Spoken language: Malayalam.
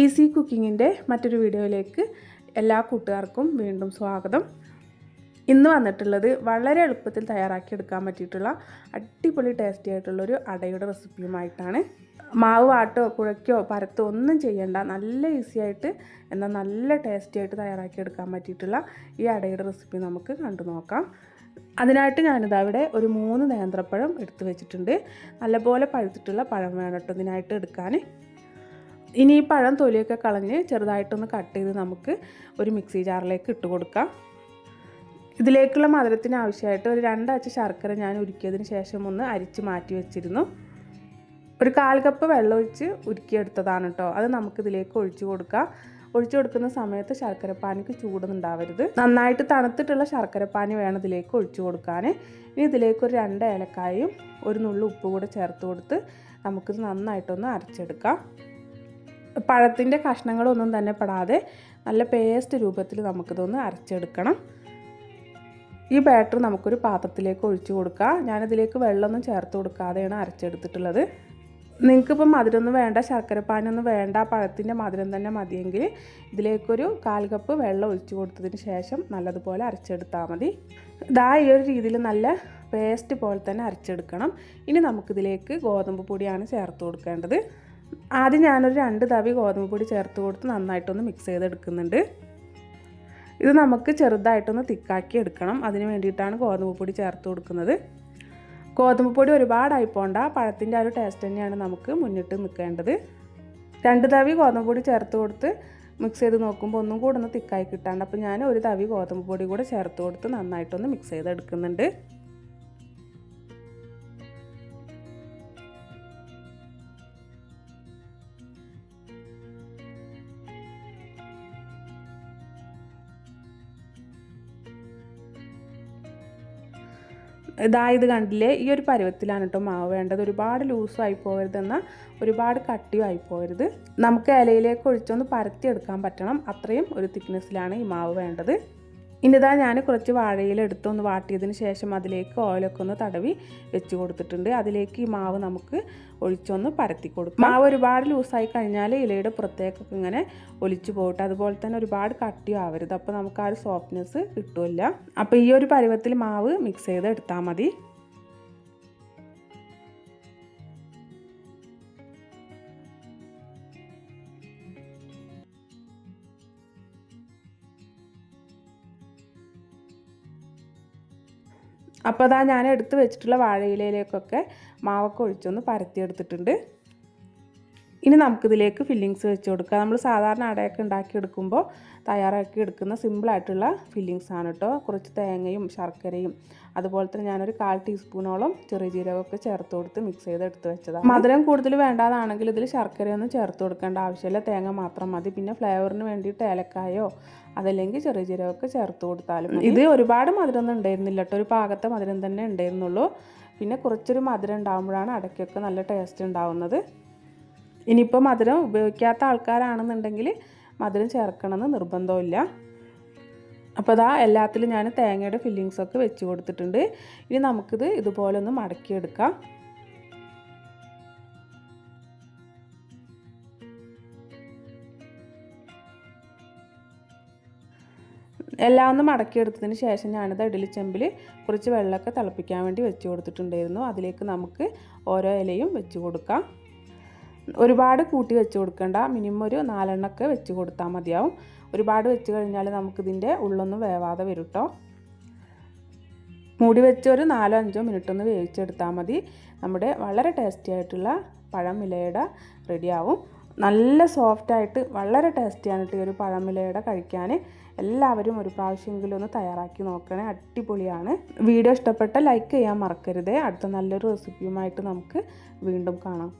ഈസി കുക്കിങ്ങിന്റെ മറ്റൊരു വീഡിയോയിലേക്ക് എല്ലാ കൂട്ടുകാർക്കും വീണ്ടും സ്വാഗതം. ഇന്ന് വന്നിട്ടുള്ളത് വളരെ എളുപ്പത്തിൽ തയ്യാറാക്കിയെടുക്കാൻ പറ്റിയിട്ടുള്ള അടിപൊളി ടേസ്റ്റി ആയിട്ടുള്ളൊരു അടയുടെ റെസിപ്പിയുമായിട്ടാണ്. മാവ് വാട്ടോ കുഴയ്ക്കോ പരത്തോ ഒന്നും ചെയ്യേണ്ട നല്ല ഈസി ആയിട്ട് എന്നാൽ നല്ല ടേസ്റ്റി ആയിട്ട് തയ്യാറാക്കിയെടുക്കാൻ പറ്റിയിട്ടുള്ള ഈ അടയുടെ റെസിപ്പി നമുക്ക് കണ്ടു നോക്കാം. അതിനായിട്ട് ഞാനിതാ ഇവിടെ ഒരു മൂന്ന് നേന്ത്രപ്പഴം എടുത്തു വെച്ചിട്ടുണ്ട്. നല്ലപോലെ പഴുത്തിട്ടുള്ള പഴം വേണം കേട്ടോ ഇതിനായിട്ട് എടുക്കാൻ. ഇനി ഈ പഴം തൊലിയൊക്കെ കളഞ്ഞ് ചെറുതായിട്ടൊന്ന് കട്ട് ചെയ്ത് നമുക്ക് ഒരു മിക്സി ജാറിലേക്ക് ഇട്ട് കൊടുക്കാം. ഇതിലേക്കുള്ള മധുരത്തിന് ആവശ്യമായിട്ട് ഒരു രണ്ടാഴ്ച ശർക്കര ഞാൻ ഉരുക്കിയതിന് ശേഷം ഒന്ന് അരിച്ച് മാറ്റി വെച്ചിരുന്നു. ഒരു കാൽ കപ്പ് വെള്ളം ഒഴിച്ച് ഉരുക്കിയെടുത്തതാണ് കേട്ടോ. അത് നമുക്കിതിലേക്ക് ഒഴിച്ചു കൊടുക്കാം. ഒഴിച്ചു കൊടുക്കുന്ന സമയത്ത് ശർക്കരപ്പാനിക്ക് ചൂടൊന്നുണ്ടാവരുത്. നന്നായിട്ട് തണുത്തിട്ടുള്ള ശർക്കരപ്പാനി വേണം ഇതിലേക്ക് ഒഴിച്ചു കൊടുക്കാൻ. ഇനി ഇതിലേക്ക് ഒരു രണ്ട് ഏലക്കായും ഒരു നുള്ളു ഉപ്പ് കൂടെ ചേർത്ത് കൊടുത്ത് നമുക്കിത് നന്നായിട്ടൊന്ന് അരച്ചെടുക്കാം. പഴത്തിന്റെ കഷ്ണങ്ങളൊന്നും തന്നെ പെടാതെ നല്ല പേസ്റ്റ് രൂപത്തിൽ നമുക്കിതൊന്ന് അരച്ചെടുക്കണം. ഈ ബാറ്റർ നമുക്കൊരു പാത്രത്തിലേക്ക് ഒഴിച്ചു കൊടുക്കാം ഞാനിതിലേക്ക് വെള്ളമൊന്നും ചേർത്ത് കൊടുക്കാതെയാണ് അരച്ചെടുത്തിട്ടുള്ളത്. നിങ്ങൾക്കിപ്പം മധുരമൊന്നും വേണ്ട ശർക്കരപ്പാനൊന്നും വേണ്ട പഴത്തിന്റെ മധുരം തന്നെ മതിയെങ്കിൽ ഇതിലേക്കൊരു കാൽ കപ്പ് വെള്ളം ഒഴിച്ചു കൊടുത്തതിന് ശേഷം നല്ലതുപോലെ അരച്ചെടുത്താൽ മതി. ഇതാ ഈ ഒരു രീതിയിൽ നല്ല പേസ്റ്റ് പോലെ തന്നെ അരച്ചെടുക്കണം. ഇനി നമുക്കിതിലേക്ക് ഗോതമ്പ് പൊടിയാണ് ചേർത്ത് കൊടുക്കേണ്ടത്. ആദ്യം ഞാനൊരു രണ്ട് തവി ഗോതമ്പ് പൊടി ചേർത്ത് കൊടുത്ത് നന്നായിട്ടൊന്ന് മിക്സ് ചെയ്തെടുക്കുന്നുണ്ട്. ഇത് നമുക്ക് ചെറുതായിട്ടൊന്ന് തിക്കാക്കി എടുക്കണം. അതിന് വേണ്ടിയിട്ടാണ് ഗോതമ്പ് പൊടി ചേർത്ത് കൊടുക്കുന്നത്. ഗോതമ്പ് പൊടി ഒരുപാടായി പോണ്ട പഴത്തിന്റെ ആ ഒരു ടേസ്റ്റ് തന്നെയാണ് നമുക്ക് മുന്നിട്ട് നിൽക്കേണ്ടത്. രണ്ട് തവി ഗോതമ്പ് പൊടി ചേർത്ത് കൊടുത്ത് മിക്സ് ചെയ്ത് നോക്കുമ്പോൾ ഒന്നും കൂടെ ഒന്ന് തിക്കായി കിട്ടാണ്ട്. അപ്പോൾ ഞാൻ ഒരു തവി ഗോതമ്പ് പൊടി കൂടെ ചേർത്ത് കൊടുത്ത് നന്നായിട്ടൊന്ന് മിക്സ് ചെയ്തെടുക്കുന്നുണ്ട്. ഇതാ ഇത് കണ്ടില്ലേ? ഈ ഒരു പരുവത്തിലാണ് കേട്ടോ മാവ് വേണ്ടത്. ഒരുപാട് ലൂസായി പോകരുതെന്നാൽ ഒരുപാട് കട്ടിയും ആയി പോകരുത്. നമുക്ക് ഇലയിലേക്ക് ഒഴിച്ചൊന്ന് പരത്തിയെടുക്കാൻ പറ്റണം. അത്രയും ഒരു തിക്നെസ്സിലാണ് ഈ മാവ് വേണ്ടത്. ഇനി ഇതാ ഞാൻ കുറച്ച് വാഴയില എടുത്തൊന്ന് വാട്ടിയതിന് ശേഷം അതിലേക്ക് ഓയിലൊക്കെ ഒന്ന് തടവി വെച്ച് കൊടുത്തിട്ടുണ്ട്. അതിലേക്ക് ഈ മാവ് നമുക്ക് ഒഴിച്ചൊന്ന് പരത്തി കൊടുക്കും. മാവ് ഒരുപാട് ലൂസായി കഴിഞ്ഞാൽ ഇലയുടെ പുറത്തേക്കൊക്കെ ഇങ്ങനെ ഒലിച്ചു പോകട്ടെ. അതുപോലെ തന്നെ ഒരുപാട് കട്ടിയും ആവരുത്. അപ്പോൾ നമുക്ക് ആ ഒരു സോഫ്റ്റ്നെസ് കിട്ടില്ല. അപ്പോൾ ഈ ഒരു പരുവത്തിൽ മാവ് മിക്സ് ചെയ്ത് എടുത്താൽ മതി. അപ്പോൾ അതാ ഞാൻ എടുത്ത് വെച്ചിട്ടുള്ള വാഴയിലയിലേക്കൊക്കെ മാവൊക്കെ ഒഴിച്ചൊന്ന് പരത്തിയെടുത്തിട്ടുണ്ട്. ഇനി നമുക്കിതിലേക്ക് ഫില്ലിങ്സ് വെച്ച് കൊടുക്കാം നമ്മൾ സാധാരണ അടയൊക്കെ ഉണ്ടാക്കിയെടുക്കുമ്പോൾ തയ്യാറാക്കി എടുക്കുന്ന സിമ്പിളായിട്ടുള്ള ഫില്ലിങ്സ് ആണ് കേട്ടോ കുറച്ച് തേങ്ങയും ശർക്കരയും അതുപോലെ തന്നെ ഞാനൊരു കാൽ ടീസ്പൂണോളം ചെറിയ ജീരകമൊക്കെ ചേർത്ത് കൊടുത്ത് മിക്സ് ചെയ്ത് എടുത്ത് വെച്ചതാണ്. മധുരം കൂടുതൽ വേണ്ടാതാണെങ്കിൽ ഇതിൽ ശർക്കരയൊന്നും ചേർത്ത് കൊടുക്കേണ്ട ആവശ്യമില്ല. തേങ്ങ മാത്രം മതി. പിന്നെ ഫ്ലേവറിന് വേണ്ടിയിട്ട് ഏലക്കായോ അതല്ലെങ്കിൽ ചെറിയ ജീരകമൊക്കെ ചേർത്ത് കൊടുത്താലും ഇത് ഒരുപാട് മധുരമൊന്നും ഉണ്ടായിരുന്നില്ല കേട്ടോ ഒരു പാകത്തെ മധുരം തന്നെ ഉണ്ടായിരുന്നുള്ളൂ. പിന്നെ കുറച്ചൊരു മധുരം ഉണ്ടാകുമ്പോഴാണ് അടയ്ക്കൊക്കെ നല്ല ടേസ്റ്റ് ഉണ്ടാവുന്നത്. ഇനിയിപ്പോൾ മധുരം ഉപയോഗിക്കാത്ത ആൾക്കാരാണെന്നുണ്ടെങ്കിൽ മധുരം ചേർക്കണമെന്ന് നിർബന്ധമില്ല അപ്പോൾ അതാ എല്ലാത്തിലും ഞാൻ തേങ്ങയുടെ ഫില്ലിങ്സൊക്കെ വെച്ച് കൊടുത്തിട്ടുണ്ട്. ഇനി നമുക്കിത് ഇതുപോലെ ഒന്ന് മടക്കിയെടുക്കാം. എല്ലാം ഒന്ന് മടക്കിയെടുത്തതിന് ശേഷം ഞാനിത് ഇഡലി ചെമ്പിൽ കുറച്ച് വെള്ളമൊക്കെ തിളപ്പിക്കാൻ വേണ്ടി വെച്ച് കൊടുത്തിട്ടുണ്ടായിരുന്നു. അതിലേക്ക് നമുക്ക് ഓരോ ഇലയും വെച്ച് കൊടുക്കാം. ഒരുപാട് കൂട്ടി വെച്ച് കൊടുക്കണ്ട. മിനിമം ഒരു നാലെണ്ണൊക്കെ വെച്ച് കൊടുത്താൽ മതിയാവും. ഒരുപാട് വെച്ച് കഴിഞ്ഞാൽ നമുക്കിതിന്റെ ഉള്ളൊന്നും വേവാതെ വരും കേട്ടോ മൂടി വെച്ച് ഒരു നാലോ അഞ്ചോ മിനിറ്റ് ഒന്ന് വേവിച്ചെടുത്താൽ മതി. നമ്മുടെ വളരെ ടേസ്റ്റി ആയിട്ടുള്ള പഴം ഇലയട റെഡിയാവും നല്ല സോഫ്റ്റായിട്ട് വളരെ ടേസ്റ്റിയാണ് ഈ ഒരു പഴമിലയുടെ കഴിക്കാൻ എല്ലാവരും ഒരു പ്രാവശ്യമെങ്കിലും ഒന്ന് തയ്യാറാക്കി നോക്കണേ. അടിപൊളിയാണ്. വീഡിയോ ഇഷ്ടപ്പെട്ട ലൈക്ക് ചെയ്യാൻ മറക്കരുതേ. അടുത്ത നല്ലൊരു റെസിപ്പിയുമായിട്ട് നമുക്ക് വീണ്ടും കാണാം.